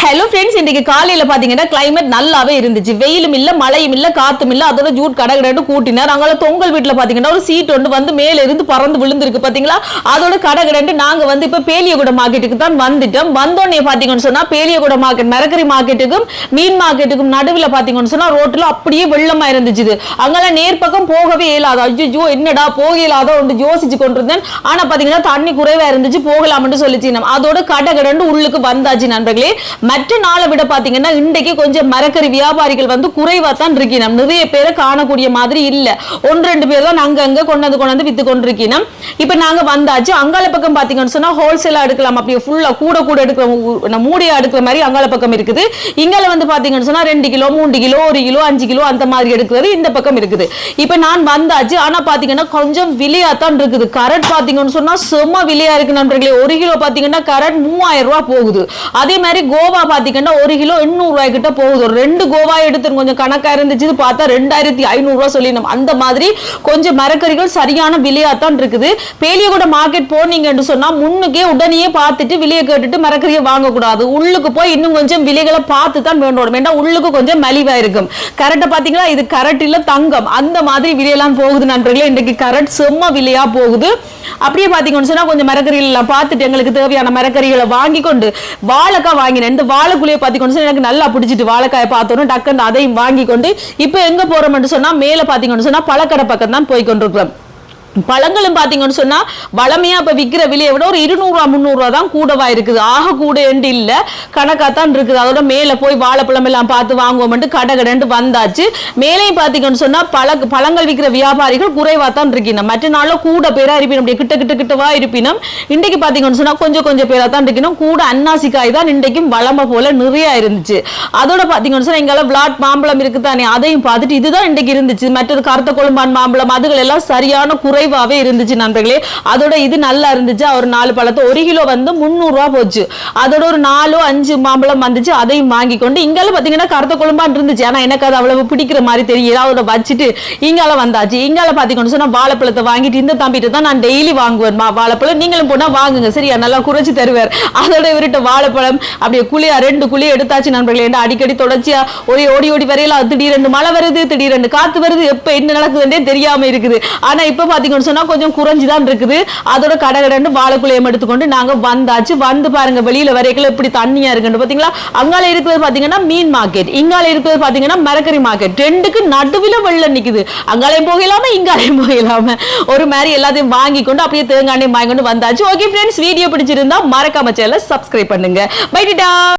Hello friends இன்றைக்கு காலையில் பார்த்தீங்கன்னா கிளைமேட் நல்லாவே இருந்துச்சு. வெயிலும் இல்லை மழையும் இல்லை காத்தும் இல்லை அதோட ஜூட் கடகடன்னு கூட்டினார். அங்கே தொங்கல் வீட்டில் பார்த்தீங்கன்னா ஒரு சீட் ஒன்று வந்து மேலே இருந்து பறந்து விழுந்திருக்கு பார்த்தீங்களா அதோட கடகடன்னு நாங்கள் வந்து இப்போ பேலியகுட மார்க்கெட்டுக்கு தான் வந்துட்டோம். வந்தோடனே பார்த்தீங்கன்னு சொன்னால் பேலியகுட மார்க்கெட் மரக்கறி மார்க்கெட்டுக்கும் மீன் மார்க்கெட்டுக்கும் நடுவில் பார்த்தீங்கன்னு சொன்னால் ரோட்டில் அப்படியே வெள்ளமாக இருந்துச்சு அங்கெல்லாம் நேர் பக்கம் போகவே இயலாது. ஐயோ என்னடா போக இயலாத ஒன்று யோசிச்சு கொண்டிருந்தேன். ஆனால் பார்த்தீங்கன்னா தண்ணி குறைவாக இருந்துச்சு. போகலாம்னு சொல்லிச்சு. நம்ம அதோட கடகடன்னு உள்ளுக்கு வந்தாச்சு நண்பர்களே. மற்ற நாளை விட பாத்தீங்கன்னா இன்றைக்கு கொஞ்சம் மரக்கறி வியாபாரிகள் வந்து குறைவா தான் இருக்கணும் நிறைய பேரை காணக்கூடிய மாதிரி இல்ல. ஒன்று ரெண்டு பேர் தான் அங்கங்க கொண்டாந்து கொண்டாந்து வித்து கொண்டிருக்கணும் இப்ப நாங்க வந்தாச்சு. அங்கால பக்கம் பாத்தீங்கன்னு சொன்னா ஹோல்சேலா எடுக்கலாம். அப்படியே ஃபுல்லா கூட கூட எடுக்கிற மூடியா எடுக்கிற மாதிரி அங்கால பக்கம் இருக்குது. இங்கால வந்து பாத்தீங்கன்னு சொன்னா ரெண்டு கிலோ மூன்று கிலோ ஒரு கிலோ அஞ்சு கிலோ அந்த மாதிரி எடுக்கிறது இந்த பக்கம் இருக்குது. இப்ப நான் வந்தாச்சு. ஆனா பாத்தீங்கன்னா கொஞ்சம் விலையா தான் இருக்குது. கரட் பாத்தீங்கன்னு சொன்னா செம்ம விலையா இருக்கு நண்பர்களே. ஒரு கிலோ பாத்தீங்கன்னா கரட் மூவாயிரம் ரூபாய் போகுது. அதே மாதிரி கோவா பாத்தீங்கன்னா ஒரு கிலோ எண்ணூறு ரூபாய் கிட்ட போகுது. ஒரு ரெண்டு கோவா எடுத்து கொஞ்சம் கணக்கா இருந்துச்சு பார்த்தா ரெண்டாயிரத்தி ஐநூறு ரூபாய் சொல்லிடணும். அந்த மாதிரி கொஞ்சம் மரக்கறிகள் சரியான விலையா தான் இருக்குது. பேலியகூட மார்க்கெட் போனீங்கன்னு சொன்னா முன்னுக்கே உடனே பார்த்துட்டு விலையை கேட்டுட்டு மரக்கறியை வாங்கக்கூடாது. உள்ளுக்கு போய் இன்னும் கொஞ்சம் விலைகளை பார்த்து தான் வேண்டும் ஏன்னா உள்ளுக்கு கொஞ்சம் மலிவா இருக்கும். கரெக்டா பாத்தீங்களா? இது கரெக்ட் இல்ல தங்கம். அந்த மாதிரி விலையெல்லாம் போகுது நண்பர்களே. இன்றைக்கு கரெக்ட் செம்ம விலையா போகுது. அப்படியே பாத்தீங்கன்னு சொன்னா கொஞ்சம் மரக்கறிகள் எல்லாம் பார்த்துட்டு எங்களுக்கு தேவையான மரக்கறிகளை வாங்கி கொண்டு வாழைக்காய் வாங்கினேன். இந்த வாழைக்குழியை பாத்தீங்கன்னு சொன்னா எனக்கு நல்லா பிடிச்சிட்டு வாழைக்காயை பார்த்தோன்னு டக்குன்னு அதையும் வாங்கி கொண்டு இப்போ எங்க போகிறோம்னு சொன்னா மேல பாத்தீங்கன்னு சொன்னா பழக்கடை பக்கம் தான் போய் கொண்டிருக்கிறோம். பழங்களும் பார்த்தீங்கன்னு சொன்னால் வளமையாக இப்போ விற்கிற விலையை விட ஒரு இருநூறுவா முந்நூறுவா தான் கூடவா இருக்குது. ஆக கூட என்று இல்லை. கணக்கா தான் இருக்குது. அதோட மேலே போய் வாழைப்பழம் எல்லாம் பார்த்து வாங்குவோம்ட்டு கடை கடைன்ட்டு வந்தாச்சு. மேலேயும் பார்த்தீங்கன்னு சொன்னால் பழ பழங்கள் விற்கிற வியாபாரிகள் குறைவாக தான் இருக்கணும் மற்ற நாளில் கூட பேராக இருப்பினும். அப்படியே கிட்ட கிட்ட கிட்டவா இருப்பினும். இன்றைக்கு பார்த்தீங்கன்னு சொன்னால் கொஞ்சம் கொஞ்சம் பேராக தான் இருக்கணும் கூட அன்னாசிக்காய் தான் இன்றைக்கும் வளமை போல நிறையா இருந்துச்சு. அதோட பார்த்தீங்கன்னு சொன்னால் எங்களால் விளாட் மாம்பழம் இருக்குது தானே அதையும் பார்த்துட்டு இதுதான் இன்றைக்கு இருந்துச்சு. மற்றது கருத்த கொழும்பான் மாம்பழம் அதுகள் எல்லாம் சரியான குறைவாவே இருந்துச்சு நண்பர்களே. அதோட இது நல்லா இருந்துச்சு. ஒரு நாலு பழத்தை ஒரு கிலோ வந்து முந்நூறு போச்சு. அதோட ஒரு நாலோ அஞ்சு மாம்பழம் வந்துச்சு. அதையும் வாங்கி கொண்டு இங்கால பார்த்தீங்கன்னா கருத்த குழம்பான் இருந்துச்சு. ஆனால் எனக்கு அது அவ்வளவு பிடிக்கிற மாதிரி தெரியல. அதோட வச்சுட்டு இங்கால வந்தாச்சு. இங்கால பார்த்தீங்கன்னு சொன்னால் வாழைப்பழத்தை வாங்கிட்டு இந்த தம்பிட்டு தான் நான் டெய்லி வாங்குவேன். வாழைப்பழம் நீங்களும் போனால் வாங்குங்க. சரியா? நல்லா குறைச்சி தருவார். அதோட இவர்கிட்ட வாழைப்பழம் அப்படியே குழியா ரெண்டு குழி எடுத்தாச்சு நண்பர்களே. அடிக்கடி தொடர்ச்சியா ஒரே ஓடி ஓடி வரையில திடீரெண்டு மழை வருது திடீரெண்டு காத்து வருது. எப்ப என்ன நடக்குதுன்னே தெரியாம இருக்குது. ஆனா இப்ப பாத்தீங்கன்னு சொன்னா கொஞ்சம் குறைஞ்சுதான் இருக்குது. அதோட கடகடன்னு வாழைக்குழையம் எடுத்துக்கொண்டு நாங்க வந்தாச்சு. வந்து பாருங்க வெளியில வரைக்கும் இப்படி தண்ணியா இருக்குன்னு பாத்தீங்களா? அங்கால இருக்கிறது பாத்தீங்கன்னா மீன் மார்க்கெட் இங்கால இருக்கிறது பாத்தீங்கன்னா மரக்கறி மார்க்கெட் ரெண்டுக்கு நடுவில் வெள்ளம் நிக்குது. அங்காலையும் இல்லாமல் இங்காலையும் போகலாம ஒரு மாதிரி எல்லாத்தையும் வாங்கி கொண்டு அப்படியே தேங்காண்டையும் வாங்கி கொண்டு வந்தாச்சு. ஓகே ஃப்ரெண்ட்ஸ் வீடியோ பிடிச்சிருந்தா மறக்காம சேனலை சப்ஸ்கிரைப் பண்ணுங்க. பை